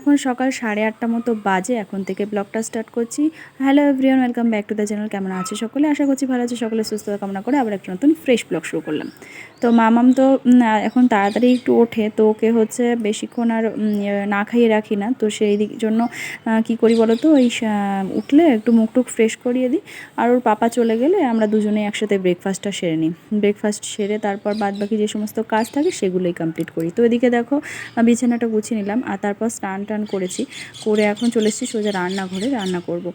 এখন সকাল সাড়ে আটটা মতো বাজে এখন থেকে ব্লগটা স্টার্ট করছি। Hello everyone welcome back to the channel কেমন আছে সকলে? আশা করছি ভালো আছে। সকলে সুস্থতা কামনা করে আবার একটা নতুন ফ্রেশ ব্লগ শুরু করলাম। তো মামাম তো এখন তাড়াতাড়ি একটু ওঠে তো ওকে হচ্ছে বেশিক্ষণ আর ইয়ে, না খাইয়ে রাখি না। তো সেই দিক জন্য কি করি বলো তো ওই উঠলে একটু মুখ টুক ফ্রেশ করিয়ে দিই। আর ওর পাপা চলে গেলে আমরা দুজনেই একসাথে ব্রেকফাস্টটা সেরে নিই। ব্রেকফাস্ট সেরে তারপর বাদ বাকি যে সমস্ত কাজ থাকে সেগুলোই কমপ্লিট করি। তো এদিকে দেখো বিছানাটা গুছিয়ে নিলাম। আর তারপর স্নান টান করেছি, করে এখন চলে এসেছি সোজা রান্নাঘরে রান্না করব।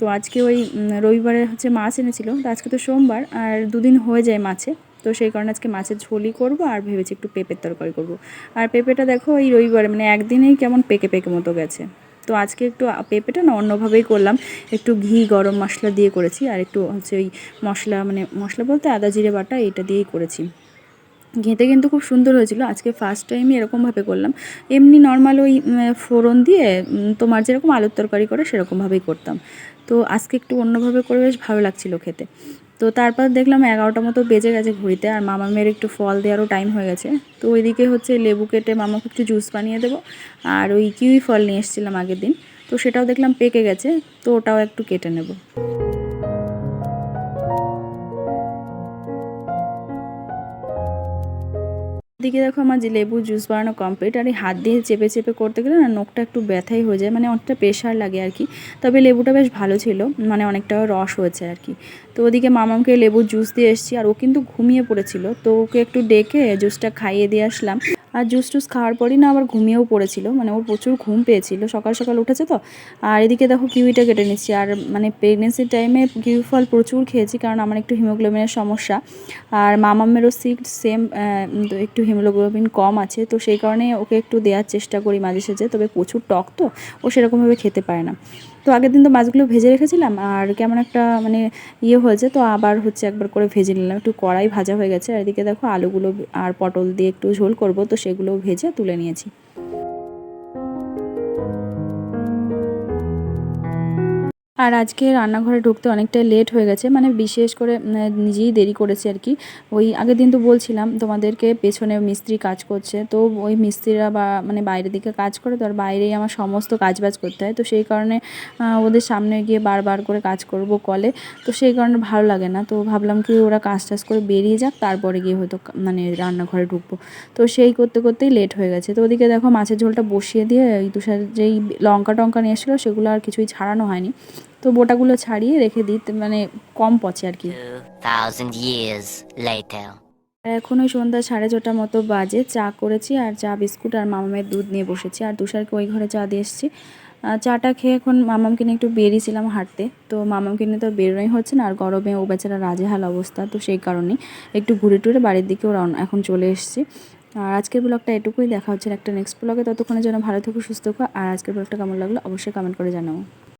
তো আজকে ওই রবিবারে হচ্ছে মাছ এনেছিল, তো আজকে তো সোমবার আর দুদিন হয়ে যায় মাছে, তো সেই কারণে আজকে মাছের ঝোলই করব আর ভেবেছি একটু পেঁপের তরকারি করব। আর পেঁপেটা দেখো এই রবিবারে মানে একদিনেই কেমন পেকে পেকে মতো গেছে। তো আজকে একটু পেঁপেটা না অন্যভাবেই করলাম, একটু ঘি, গরম মশলা দিয়ে করেছি আর একটু হচ্ছে ওই মশলা মানে মশলা বলতে আদা, জিরে, বাটা এটা দিয়েই করেছি। ঘেঁটে কিন্তু খুব সুন্দর হয়েছিল। আজকে ফার্স্ট টাইমই এরকমভাবে করলাম। এমনি নর্মাল ওই ফোড়ন দিয়ে তোমার যেরকম আলুর তরকারি করে সেরকমভাবেই করতাম। তো আজকে একটু অন্যভাবে করে বেশ ভালো লাগছিল খেতে। তো তারপর দেখলাম এগারোটা মতো বেজে গেছে ঘড়িতে, আর মামা মেয়ের একটু ফল দেওয়ারও টাইম হয়ে গেছে। তো ওইদিকে হচ্ছে লেবু কেটে মামাকে একটু জুস বানিয়ে দেবো। আর ওই কিউই ফল নিয়ে এসেছিলাম আগের দিন। তো সেটাও দেখলাম পেকে গেছে, তো ওটাও একটু কেটে নেব। দিকে দেখো আমার যে লেবু জুস বানানো কমপ্লিট আর হাত দিয়ে চেপে চেপে করতে গেলে না নোখটা একটু ব্যথাই হয়ে যায় মানে অনেকটা প্রেশার লাগে আর কি। তবে লেবুটা বেশ ভালো ছিল মানে অনেকটা রস হয়েছে আর কি। তো ওদিকে মামামকে লেবু জুস দিয়ে এসেছি, আর ও কিন্তু ঘুমিয়ে পড়েছিল, তো ওকে একটু ডেকে জুসটা খাইয়ে দিয়ে আসলাম। আর জুস টুস খাওয়ার পরই না আবার ঘুমিয়েও পড়েছিল। মানে ওর প্রচুর ঘুম পেয়েছিল, সকাল সকাল উঠেছে তো। আর এদিকে দেখো কিউইটা কেটে নিচ্ছি। আর মানে প্রেগনেন্সির টাইমে কিউই ফল প্রচুর খেয়েছি, কারণ আমার একটু হিমোগ্লোবিনের সমস্যা। আর মামামেরও সিক সেম একটু হিমোগ্লোবিন কম আছে, তো সেই কারণে ওকে একটু দেওয়ার চেষ্টা করি মাঝে সাঝে। তবে প্রচুর টক তো, ও সেরকমভাবে খেতে পারে না। তো আগের দিন তো মাছগুলো ভেজে রেখেছিলাম আর কেমন একটা মানে ইয়ে হয়েছে, তো আবার হচ্ছে একবার করে ভেজে নিলাম। একটু কড়াই ভাজা হয়ে গেছে, আর এদিকে দেখো আলুগুলো আর পটল দিয়ে একটু ঝোল করব, তো সেগুলো ভেজে তুলে নিয়েছি। আর আজকে রান্নাঘরে ঢুকতে অনেকটাই লেট হয়ে গেছে মানে বিশেষ করে নিজেই দেরি করেছি আর কি। ওই আগের দিন তো বলছিলাম, তোমাদেরকে পেছনে মিস্ত্রি কাজ করছে, তো ওই মিস্ত্রিরা বা মানে বাইরের দিকে কাজ করে, তো আর বাইরেই আমার সমস্ত কাজবাজ করতে হয়। তো সেই কারণে ওদের সামনে গিয়ে বারবার করে কাজ করব কলে, তো সেই কারণে ভালো লাগে না। তো ভাবলাম কি ওরা কাজ টাজ করে বেরিয়ে যাক, তারপরে গিয়ে হয়তো মানে রান্নাঘরে ঢুকবো। তো সেই করতে করতেই লেট হয়ে গেছে। তো ওদিকে দেখো মাছের ঝোলটা বসিয়ে দিয়ে ওই তুষার যেই লঙ্কা টঙ্কা নিয়ে এসেছিল, সেগুলো আর কিছুই ছাড়ানো হয়নি। তো বোটাগুলো ছাড়িয়ে রেখে দিই তো মানে কম পচে আর কি। 2,000 years later. এখন ওই সন্ধ্যা সাড়ে ছটার মতো বাজে চা করেছি আর চা বিস্কুট আর মামামের দুধ নিয়ে বসেছি। আর তুষারকে ওই ঘরে চা দিয়ে এসেছি। চাটা খেয়ে এখন মামামকে নিয়ে একটু বেরিয়েছিলাম হাঁটতে। তো মামামকে নিয়ে তো বেরোনোই হচ্ছে না আর গরমে ও বেচারা রাজেহাল অবস্থা তো সেই কারণেই একটু ঘুরে টুরে বাড়ির দিকেও এখন চলে এসেছি। আর আজকের ব্লগটা এটুকুই দেখা হচ্ছে একটা নেক্সট ব্লগে। ততক্ষণের জন্য ভালো থেকো সুস্থ থাকো। আর আজকের ব্লগটা কেমন লাগল অবশ্যই কমেন্ট করে জানাও।